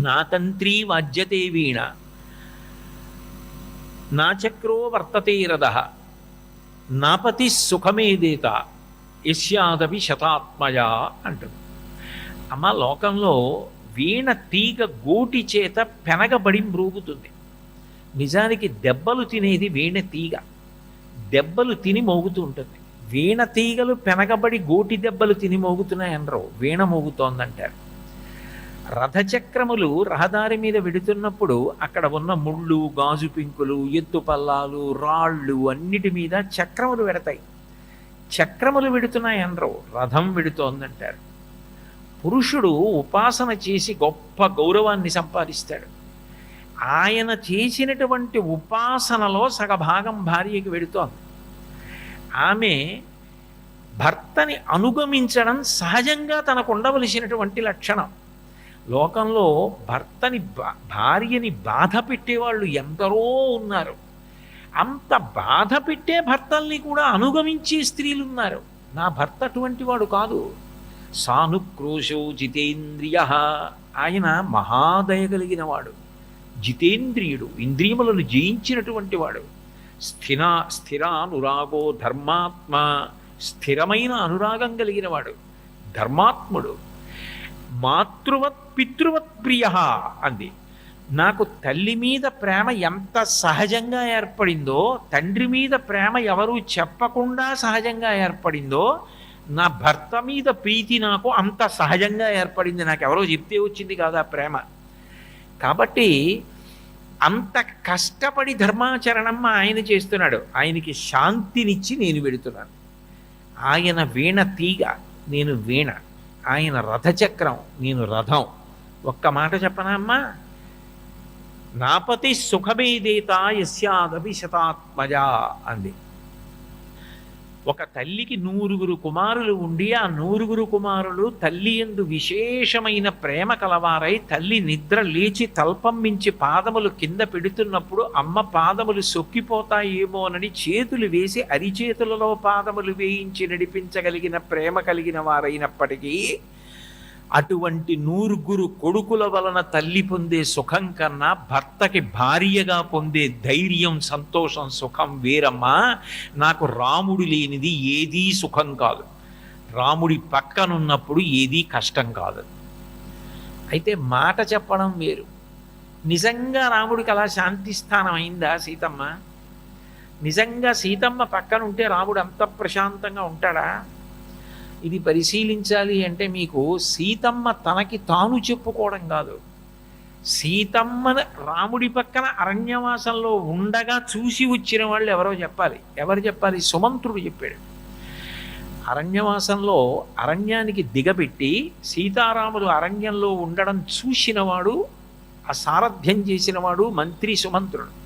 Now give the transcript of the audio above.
నా తంత్రీ వాద్యతే వీణ నా చక్రో వర్తతే రథ నాపతి సుఖమేదేత యస్యాదవి శతాత్మయా అంటుంది అమ్మ లోకంలో వీణ తీగ గోటి చేత పెనగబడి మ్రోగుతుంది నిజానికి దెబ్బలు తినేది వీణ తీగ దెబ్బలు తిని మోగుతూ ఉంటుంది వీణ తీగలు పెనగబడి గోటి దెబ్బలు తిని మోగుతున్నాయనరు వీణ మోగుతోందంటారు రథచక్రములు రహదారి మీద వెడుతున్నప్పుడు అక్కడ ఉన్న ముళ్ళు గాజు పింకులు ఎత్తు పల్లాలు రాళ్ళు అన్నిటి మీద చక్రములు పెడతాయి. చక్రములు విడుతున్నాయనరు రథం విడుతోందంటారు. పురుషుడు ఉపాసన చేసి గొప్ప గౌరవాన్ని సంపాదిస్తాడు. ఆయన చేసినటువంటి ఉపాసనలో సగభాగం భార్యకి వెడుతోంది. ఆమె భర్తని అనుగమించడం సహజంగా తనకు ఉండవలసినటువంటి లక్షణం. లోకంలో భర్తని బా- భార్యని బాధ పెట్టేవాళ్ళు ఎందరో ఉన్నారు. అంత బాధ పెట్టే భర్తల్ని కూడా అనుగమించే స్త్రీలు ఉన్నారు నా భర్త అటువంటి వాడు కాదు. సానుక్రోశో జితేంద్రియ ఆయన మహాదయ కలిగిన వాడు. జితేంద్రియుడు ఇంద్రియములను జయించినటువంటి వాడు. స్థిర స్థిరానురాగో ధర్మాత్మ స్థిరమైన అనురాగం కలిగిన వాడు. ధర్మాత్ముడు మాతృవత్ పితృవత్ ప్రియ అంది. నాకు తల్లి మీద ప్రేమ ఎంత సహజంగా ఏర్పడిందో తండ్రి మీద ప్రేమ ఎవరూ చెప్పకుండా సహజంగా ఏర్పడిందో నా భర్త మీద ప్రీతి నాకు అంత సహజంగా ఏర్పడింది. నాకు ఎవరో చెప్తే వచ్చింది కాదు ఆ ప్రేమ. కాబట్టి అంత కష్టపడి ధర్మాచరణం మా ఆయన చేస్తున్నాడు. ఆయనకి శాంతినిచ్చి నేను వెడుతున్నాను ఆయన వీణ తీగ నేను వీణ. ఆయన రథచక్రం నేను రథం. ఒక్క మాట చెప్పనమ్మా నాపతి సుఖమేదేత యస్యాదపి శతాత్మజా అంది. ఒక తల్లికి నూరుగురు కుమారులు ఉండి ఆ నూరుగురు కుమారులు తల్లి ఎందు విశేషమైన ప్రేమ కలవారై తల్లి నిద్ర లేచి తల్పం మించి పాదములు కింద పెడుతున్నప్పుడు అమ్మ పాదములు సొక్కిపోతాయేమోనని చేతులు వేసి అరిచేతులలో పాదములు వేయించి నడిపించగలిగిన ప్రేమ కలిగిన వారైనప్పటికీ అటువంటి నూరుగురు కొడుకుల వలన తల్లి పొందే సుఖం కన్నా భర్తకి భార్యగా పొందే ధైర్యం సంతోషం సుఖం వేరమ్మా. నాకు రాముడు లేనిది ఏదీ సుఖం కాదు. రాముడి పక్కనున్నప్పుడు ఏదీ కష్టం కాదు. అయితే మాట చెప్పడం వేరు. నిజంగా రాముడికి అలా శాంతి స్థానం అయిందా సీతమ్మ? నిజంగా సీతమ్మ పక్కన ఉంటే రాముడు అంత ప్రశాంతంగా ఉంటాడా? ఇది పరిశీలించాలి అంటే మీకు సీతమ్మ తనకి తాను చెప్పుకోవడం కాదు. సీతమ్మ రాముడి పక్కన అరణ్యవాసంలో ఉండగా చూసి వచ్చిన వాళ్ళు ఎవరో చెప్పాలి. ఎవరు చెప్పాలి? సుమంత్రుడు చెప్పాడు. అరణ్యవాసంలో అరణ్యానికి దిగబెట్టి సీతారాములు అరణ్యంలో ఉండడం చూసినవాడు ఆ సారథ్యం చేసినవాడు మంత్రి సుమంత్రుడు.